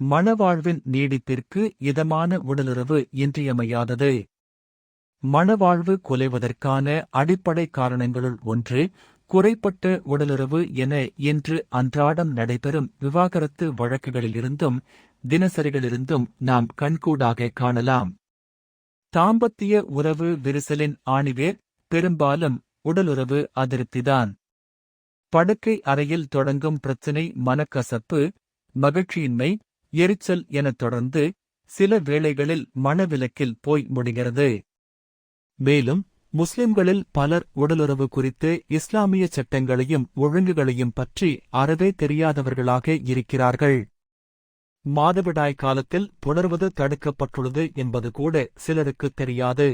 மணவாழ்வின் நீடிப்பிற்கு இதமான உடலுறவு இன்றியமையாதது. மணவாழ்வு குலைவதற்கான அடிப்படை காரணங்களுள் ஒன்று குறைப்பட்ட உடலுறவு என இன்று அன்றாடம் நடைபெறும் விவாகரத்து வழக்குகளிலிருந்தும் தினசரிகளிலிருந்தும் நாம் கண்கூடாக காணலாம். தாம்பத்திய உறவு விரிசலின் ஆணிவேர் பெரும்பாலும் உடலுறவு அதிருப்திதான். படுக்கை அறையில் தொடங்கும் பிரச்சினை மனக்கசப்பு மகிழ்ச்சியின்மை எரிச்சல் எனத் தொடர்ந்து சில வேளைகளில் மனவிலக்கில் போய் முடிகிறது. மேலும் முஸ்லிம்களில் பலர் உடலுறவு குறித்து இஸ்லாமிய சட்டங்களையும் ஒழுங்குகளையும் பற்றி அறவே தெரியாதவர்களாக இருக்கிறார்கள். மாதவிடாய் காலத்தில் புணர்வது தடுக்கப்பட்டுள்ளது என்பது கூட சிலருக்கு தெரியாது.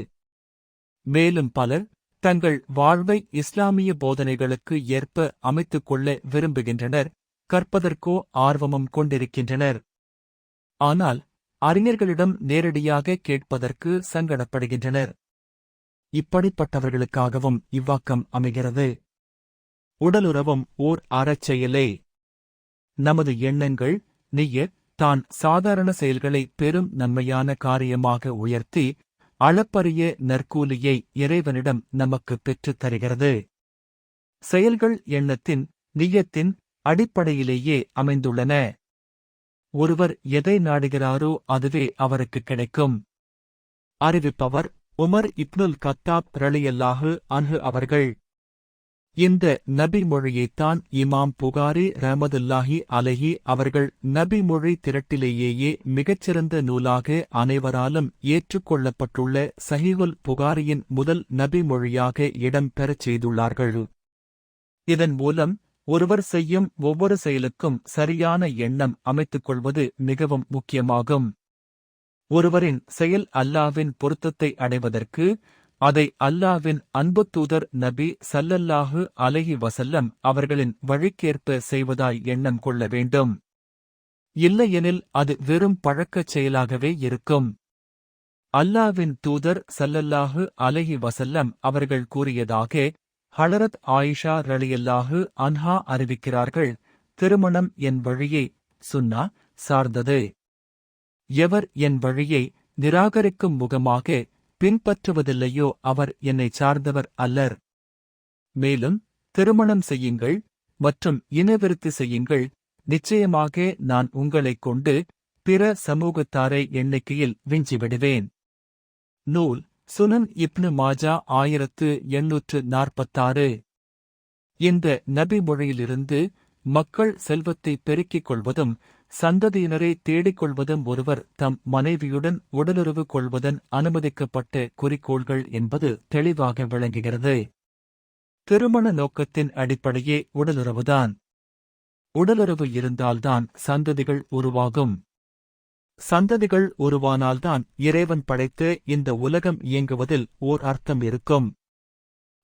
மேலும் பலர் தங்கள் வாழ்வை இஸ்லாமிய போதனைகளுக்கு ஏற்ப அமைத்துக் கொள்ள விரும்புகின்றனர் கற்பதற்கோ ஆர்வமும் கொண்டிருக்கின்றனர். ஆனால் அறிஞர்களிடம் நேரடியாக கேட்பதற்கு சங்கடப்படுகின்றனர். இப்படிப்பட்டவர்களுக்காகவும் இவ்வாக்கம் அமைகிறது. உடலுறவும் ஓர் அறச்செயலே. நமது எண்ணங்கள் நீய தான் சாதாரண செயல்களை பெரும் நன்மையான காரியமாக உயர்த்தி அளப்பரிய நற்கூலியை இறைவனிடம் நமக்கு பெற்றுத் தருகிறது. செயல்கள் எண்ணத்தின் நியத்தின் அடிப்படையிலேயே அமைந்துள்ளன. ஒருவர் எதை நாடுகிறாரோ அதுவே அவருக்கு கிடைக்கும். அறிவிப்பவர் உமர் இப்னுல் கத்தாப் ரலியல்லாஹு அன்ஹு அவர்கள். இந்த நபி மொழியைத்தான் இமாம் புகாரி ரஹமதுல்லாஹி அலஹி அவர்கள் நபி மொழி திரட்டிலேயே மிகச்சிறந்த நூலாக அனைவராலும் ஏற்றுக்கொள்ளப்பட்டுள்ள சஹிவுல் புகாரியின் முதல் நபி மொழியாக இடம் பெறச் செய்துள்ளார்கள். இதன் மூலம் ஒருவர் செய்யும் ஒவ்வொரு செயலுக்கும் சரியான எண்ணம் அமைத்துக் கொள்வது மிகவும் முக்கியமாகும். ஒருவரின் செயல் அல்லாவின் பொருத்தத்தை அடைவதற்கு அதை அல்லாவின் அன்பு தூதர் நபி சல்லல்லாஹு அலஹி வசல்லம் அவர்களின் வழிக்கேற்ப செய்வதாய் எண்ணம் கொள்ள வேண்டும். இல்லையெனில் அது வெறும் பழக்கச் செயலாகவே இருக்கும். அல்லாவின் தூதர் சல்லல்லாஹு அலஹி வசல்லம் அவர்கள் கூறியதாக ஹலரத் ஆயிஷா ரலியல்லாஹு அன்ஹா அறிவிக்கிறார்கள் திருமணம் என் வழியை சுன்னா சார்ந்தது. எவர் என் வழியை நிராகரிக்கும் முகமாக பின்பற்றுவதில்லையோ அவர் என்னை சார்ந்தவர் அல்லர். மேலும் திருமணம் செய்யுங்கள் மற்றும் இனவிருத்தி செய்யுங்கள் நிச்சயமாக நான் உங்களைக் கொண்டு பிற சமூகத்தாரை எண்ணிக்கையில் விஞ்சிவிடுவேன். நூல் சுனன் இப்னு மாஜா ஆயிரத்து எண்ணூற்று நாற்பத்தாறு. இந்த நபி மொழியிலிருந்து மக்கள் செல்வத்தை பெருக்கிக் கொள்வதும் சந்ததியினரை தேடிக் கொள்வதும் ஒருவர் தம் மனைவியுடன் உடலுறவு கொள்வதன் அனுமதிக்கப்பட்ட குறிக்கோள்கள் என்பது தெளிவாக விளங்குகிறது. திருமண நோக்கத்தின் அடிப்படையே உடலுறவுதான். உடலுறவு இருந்தால்தான் சந்ததிகள் உருவாகும். சந்ததிகள் உருவானால்தான் இறைவன் படைத்து இந்த உலகம் இயங்குவதில் ஓர் அர்த்தம் இருக்கும்.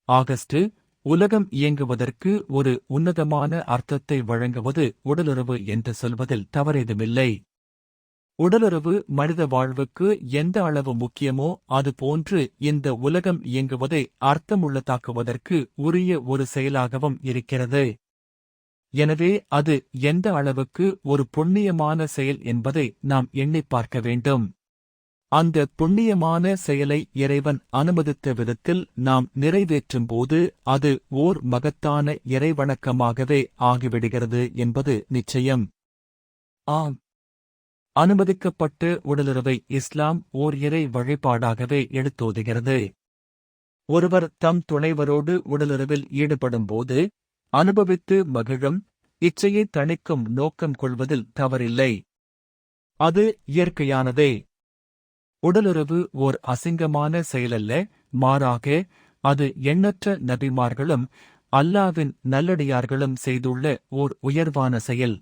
ஆகஸ்ட் உலகம் இயங்குவதற்கு ஒரு உன்னதமான அர்த்தத்தை வழங்குவது உடலுறவு என்று சொல்வதில் தவறேதுமில்லை. உடலுறவு மனித வாழ்வுக்கு எந்த அளவு முக்கியமோ அதுபோன்று இந்த உலகம் இயங்குவதை அர்த்தமுள்ளதாக்குவதற்கு உரிய ஒரு செயலாகவும் இருக்கிறது. எனவே அது எந்த அளவுக்கு ஒரு புண்ணியமான செயல் என்பதை நாம் எண்ணிப் பார்க்க வேண்டும். அந்த புண்ணியமான செயலை இறைவன் அனுமதித்த விதத்தில் நாம் நிறைவேற்றும் போது அது ஓர் மகத்தான இறைவணக்கமாகவே ஆகிவிடுகிறது என்பது நிச்சயம். ஆம். அனுமதிக்கப்பட்டு உடலுறவை இஸ்லாம் ஓர் இறை வழிபாடாகவே எடுத்தோதுகிறது. ஒருவர் தம் துணைவரோடு உடலுறவில் ஈடுபடும்போது அனுபவித்து மகிழும் இச்சையை தணிக்கும் நோக்கம் கொள்வதில் தவறில்லை. அது இயற்கையானதே. உடலுறவு ஓர் அசிங்கமான செயலல்ல மாறாக அது எண்ணற்ற நபிமார்களும் அல்லாவின் நல்லடியார்களும் செய்துள்ள ஓர் உயர்வான செயல்.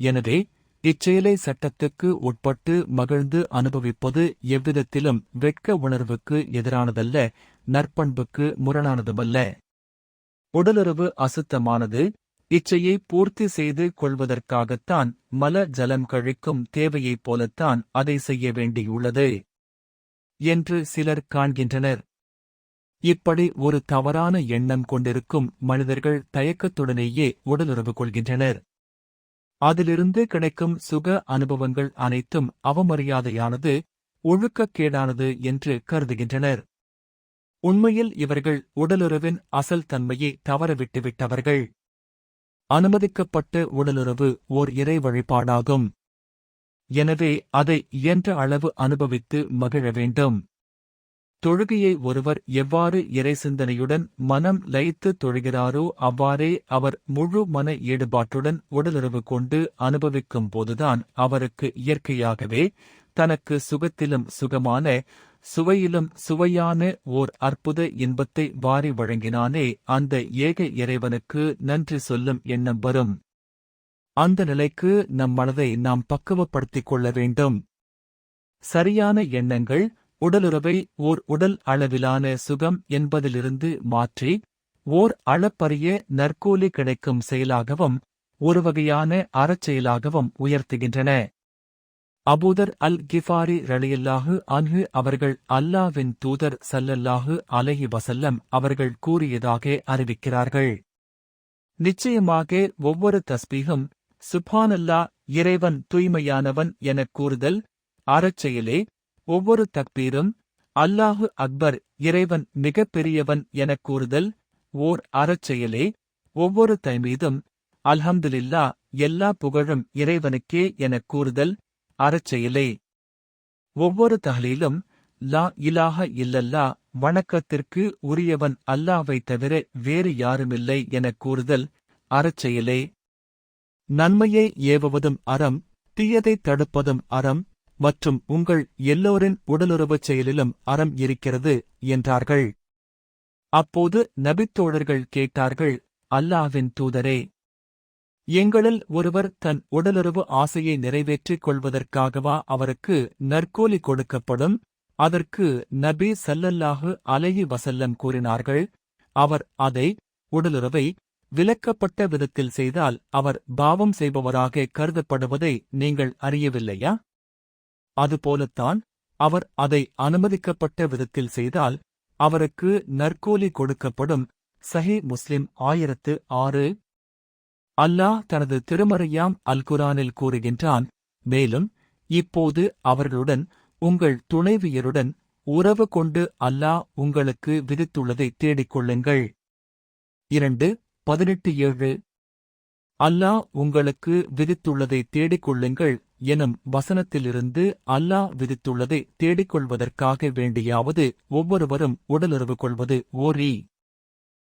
எனவே இச்செயலை சட்டத்துக்கு உட்பட்டு மகிழ்ந்து அனுபவிப்பது எவ்விதத்திலும் வெட்க உணர்வுக்கு எதிரானதல்ல நற்பண்புக்கு முரணானதுமல்ல. உடலுறவு அசுத்தமானது இச்சையை பூர்த்தி செய்து கொள்வதற்காகத்தான் மல ஜலம் கழிக்கும் தேவையைப் போலத்தான் அதை செய்ய வேண்டியுள்ளது என்று சிலர் காண்கின்றனர். இப்படி ஒரு தவறான எண்ணம் கொண்டிருக்கும் மனிதர்கள் தயக்கத்துடனேயே உடலுறவு கொள்கின்றனர். அதிலிருந்து கிடைக்கும் சுக அனுபவங்கள் அனைத்தும் அவமரியாதையானது ஒழுக்கக்கேடானது என்று கருதுகின்றனர். உண்மையில் இவர்கள் உடலுறவின் அசல் தன்மையை தவறவிட்டுவிட்டவர்கள். அனுமதிக்கப்பட்ட உடலுறவு ஓர் இறை வழிபாடாகும். எனவே அதை இயன்ற அளவு அனுபவித்து மகிழ வேண்டும். தொழுகையை ஒருவர் எவ்வாறு இறை சிந்தனையுடன் மனம் லயித்து தொழுகிறாரோ அவ்வாறே அவர் முழு மன ஈடுபாட்டுடன் உடலுறவு கொண்டு அனுபவிக்கும் போதுதான் அவருக்கு இயற்கையாகவே தனக்கு சுகத்திலும் சுகமான சுவையிலும் சுவையான ஓர் அற்புத இன்பத்தை வாரி வழங்கினானே அந்த ஏக இறைவனுக்கு நன்றி சொல்லும் எண்ணம் வரும். அந்த நிலைக்கு நம் மனதை நாம் பக்குவப்படுத்திக் கொள்ள வேண்டும். சரியான எண்ணங்கள் உடலுறவை ஓர் உடல் அளவிலான சுகம் என்பதிலிருந்து மாற்றி ஓர் அளப்பரிய நற்கூலி கிடைக்கும் செயலாகவும் ஒரு வகையான அறச்செயலாகவும் உயர்த்துகின்றன. அபூதர் அல் கிஃபாரி ரலியல்லாஹு அன்ஹு அவர்கள் அல்லாவின் தூதர் சல்லல்லாஹு அலஹி வசல்லம் அவர்கள் கூறியதாக அறிவிக்கிறார்கள். நிச்சயமாக ஒவ்வொரு தஸ்பீகும் சுபானல்லா இறைவன் தூய்மையானவன் எனக் கூறுதல் அறச்செயலே ஒவ்வொரு தக்பீரும் அல்லாஹு அக்பர் இறைவன் மிகப் பெரியவன் எனக் கூறுதல் ஓர் அறச்செயலே ஒவ்வொரு தைமீதும் அல்ஹம்துலில்லா எல்லா புகழும் இறைவனுக்கே எனக் கூறுதல் அறச்செயலே ஒவ்வொரு தகலிலும் லா இலாக இல்லல்லா வணக்கத்திற்கு உரியவன் அல்லாவை தவிர வேறு யாருமில்லை எனக் கூறுதல் அறச்செயலே நன்மையை ஏவுவதும் அறம் தீயதைத் தடுப்பதும் அறம் மற்றும் உங்கள் எல்லோரின் உடலுறவுச் செயலிலும் அறம் இருக்கிறது என்றார்கள். அப்போது நபித்தோழர்கள் கேட்டார்கள் அல்லாவின் தூதரே. எங்களில் ஒருவர் தன் உடலுறவு ஆசையை நிறைவேற்றிக் கொள்வதற்காகவா அவருக்கு நற்கோலி கொடுக்கப்படும்? அதற்கு நபி சல்லல்லாஹு அலையி வசல்லம் கூறினார்கள் அவர் அதை உடலுறவை விலக்கப்பட்ட விதத்தில் செய்தால் அவர் பாவம் செய்பவராக கருதப்படுவதை நீங்கள் அறியவில்லையா? அதுபோலத்தான் அவர் அதை அனுமதிக்கப்பட்ட விதத்தில் செய்தால் அவருக்கு நற்கூலி கொடுக்கப்படும். சஹி முஸ்லிம் ஆயிரத்து ஆறு அல்லாஹ் தனது திருமறையாம் அல் குரானில் கூறுகின்றான் மேலும் இப்போது அவர்களுடன் உங்கள் துணைவியருடன் உறவு கொண்டு அல்லாஹ் உங்களுக்கு விதித்துள்ளதை தேடிக் கொள்ளுங்கள். இரண்டு பதினெட்டு ஏழு. அல்லாஹ் உங்களுக்கு விதித்துள்ளதை தேடிக்கொள்ளுங்கள் எனும் வசனத்திலிருந்து அல்லாஹ் விதித்துள்ளதை தேடிக்கொள்வதற்காக வேண்டியாவது ஒவ்வொருவரும் உடலுறவு கொள்வது ஓரி.